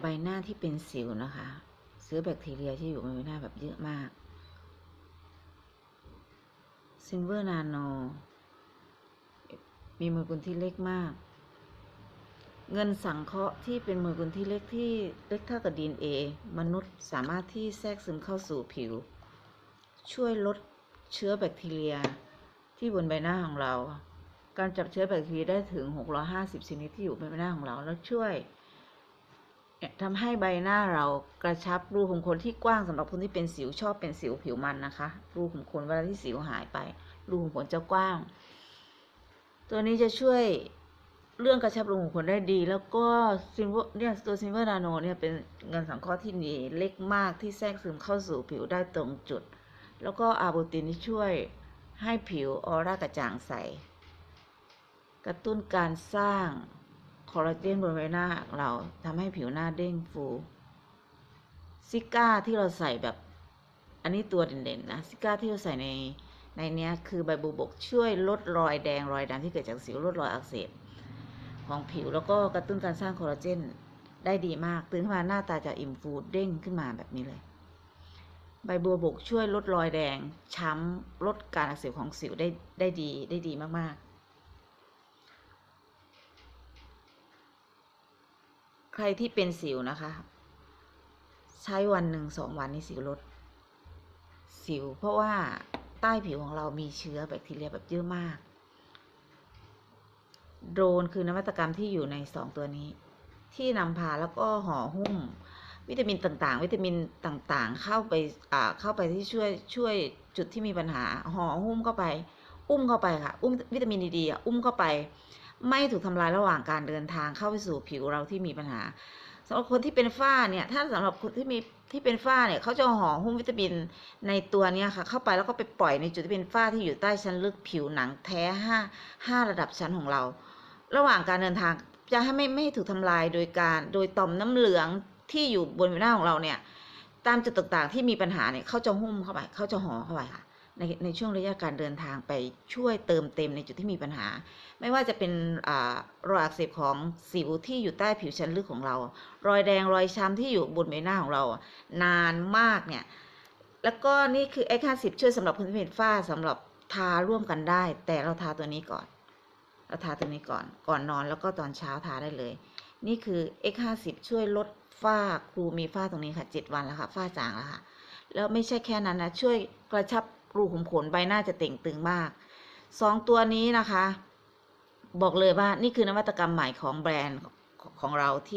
ใบหน้าที่เป็นสิวนะคะ เชื้อแบคทีเรียที่อยู่บนใบหน้าแบบเยอะมากซินเวอร์นาโน มีมเลกุลที่เล็กมาก เงินสังเคราะห์ที่เป็นมเลกุลที่เล็กที่เล็กเท่ากับดีเอมนุษย์สามารถที่แทรกซึมเข้าสู่ผิว ช่วยลดเชื้อแบคทีเรียที่บนใบหน้าของเรา การจับเชื้อแบคทีเรียได้ถึง 650 ชนิดที่อยู่บนใบหน้าของเรา แล้วช่วย ทำให้ใบหน้าเรากระชับรูขุมขนที่กว้างสำหรับคนที่เป็นสิวชอบเป็นสิวผิวมันนะคะ รูขุมขนเวลาที่สิวหายไป รูขุมขนจะกว้าง ตัวนี้จะช่วยเรื่องกระชับรูขุมขนได้ดี แล้วก็ซินเวอร์เนี่ยตัวซินเวอร์นาโนเนี่ยเป็นเงินสังเคราะห์ที่ดีเล็กมากที่แทรกซึมเข้าสู่ผิวได้ตรงจุด แล้วก็อาบูตินที่ช่วยให้ผิวออร่ากระจ่างใส กระตุ้นการสร้าง ลลาเจนบนใบหน้าเราทำให้ผิวหน้าเด้งฟู ซิก้าที่เราใส่แบบ อันนี้ตัวเด่นๆนะซิก้าที่เราใส่ในในเนี้ยคือใบบัวบกช่วยลดรอยแดงรอยดำที่เกิดจากสิวลดรอยอักเสบของผิวแล้วก็กระตุ้นการสร้างคอลลาเจนได้ดีมากตื่นขึ้นมาหน้าตาจะอิ่มฟูเด้งขึ้นมาแบบนี้เลย ใบบัวบกช่วยลดรอยแดงช้ำลดการอักเสบของสิวได้ได้ดีได้ดีมากๆ ใครที่เป็นสิวนะคะ ใช้วันหนึ่งสองวันนี้สิวลด สิว เพราะว่าใต้ผิวของเรามีเชื้อแบคทีเรียแบบเยอะมาก โดรนคือนวัตกรรมที่อยู่ในสองตัวนี้ ที่นำพาแล้วก็ห่อหุ้ม วิตามินต่างๆ วิตามินต่างๆ เข้าไปอ่าเข้าไปที่ช่วยช่วยจุดที่มีปัญหาห่อหุ้มเข้าไป อุ้มเข้าไปค่ะ อุ้มวิตามินดีๆอุ้มเข้าไป ไม่ถูกทำลายระหว่างการเดินทางเข้าไปสู่ผิวเราที่มีปัญหาสำหรับคนที่เป็นฝ้าเนี่ย ถ้าสำหรับคนที่มีที่เป็นฝ้าเนี่ยเขาจะห่อหุ้มวิตามินในตัวเนี้ยค่ะ เข้าไปแล้วก็ไปปล่อยในจุดที่เป็นฝ้าที่อยู่ใต้ชั้นลึกผิวหนังแท้ห้าห้าระดับชั้นของเรา ระหว่างการเดินทางจะให้ไม่ไม่ให้ถูกทำลายโดยการโดยต่อมน้ำเหลืองที่อยู่บนใบหน้าของเราเนี่ย ตามจุดต่างๆที่มีปัญหาเนี่ยเขาจะหุ้มเข้าไปเขาจะห่อเข้าไปค่ะ ในในช่วงระยะการเดินทางไปช่วยเติมเต็มในจุดที่มีปัญหา ไม่ว่าจะเป็นอรอยอักเสบของสิวที่อยู่ใต้ผิวชั้นลึกของเรา รอยแดงรอยช้ำที่อยู่บนใบหน้าของเรา นานมากเนี่ย แล้วก็นี่คือไอ้ค่าสิบช่วยสำหรับคนที่เป็นฝ้าสำหรับทาร่วมกันได้ แต่เราทาตัวนี้ก่อน เราทาตัวนี้ก่อน ก่อนนอนแล้วก็ตอนเช้าทาได้เลย นี่คือ X50 ช่วยลดฝ้าครูมีฝ้าตรงนี้ค่ะ 7 วันแล้วค่ะฝ้าจางแล้วค่ะ แล้วไม่ใช่แค่นั้นนะ ช่วยกระชับ รูขุมขนใบหน้าจะเต่งตึงมากสองตัวนี้นะคะ บอกเลยว่านี่คือนวัตกรรมใหม่ของแบรนด์ของเราที่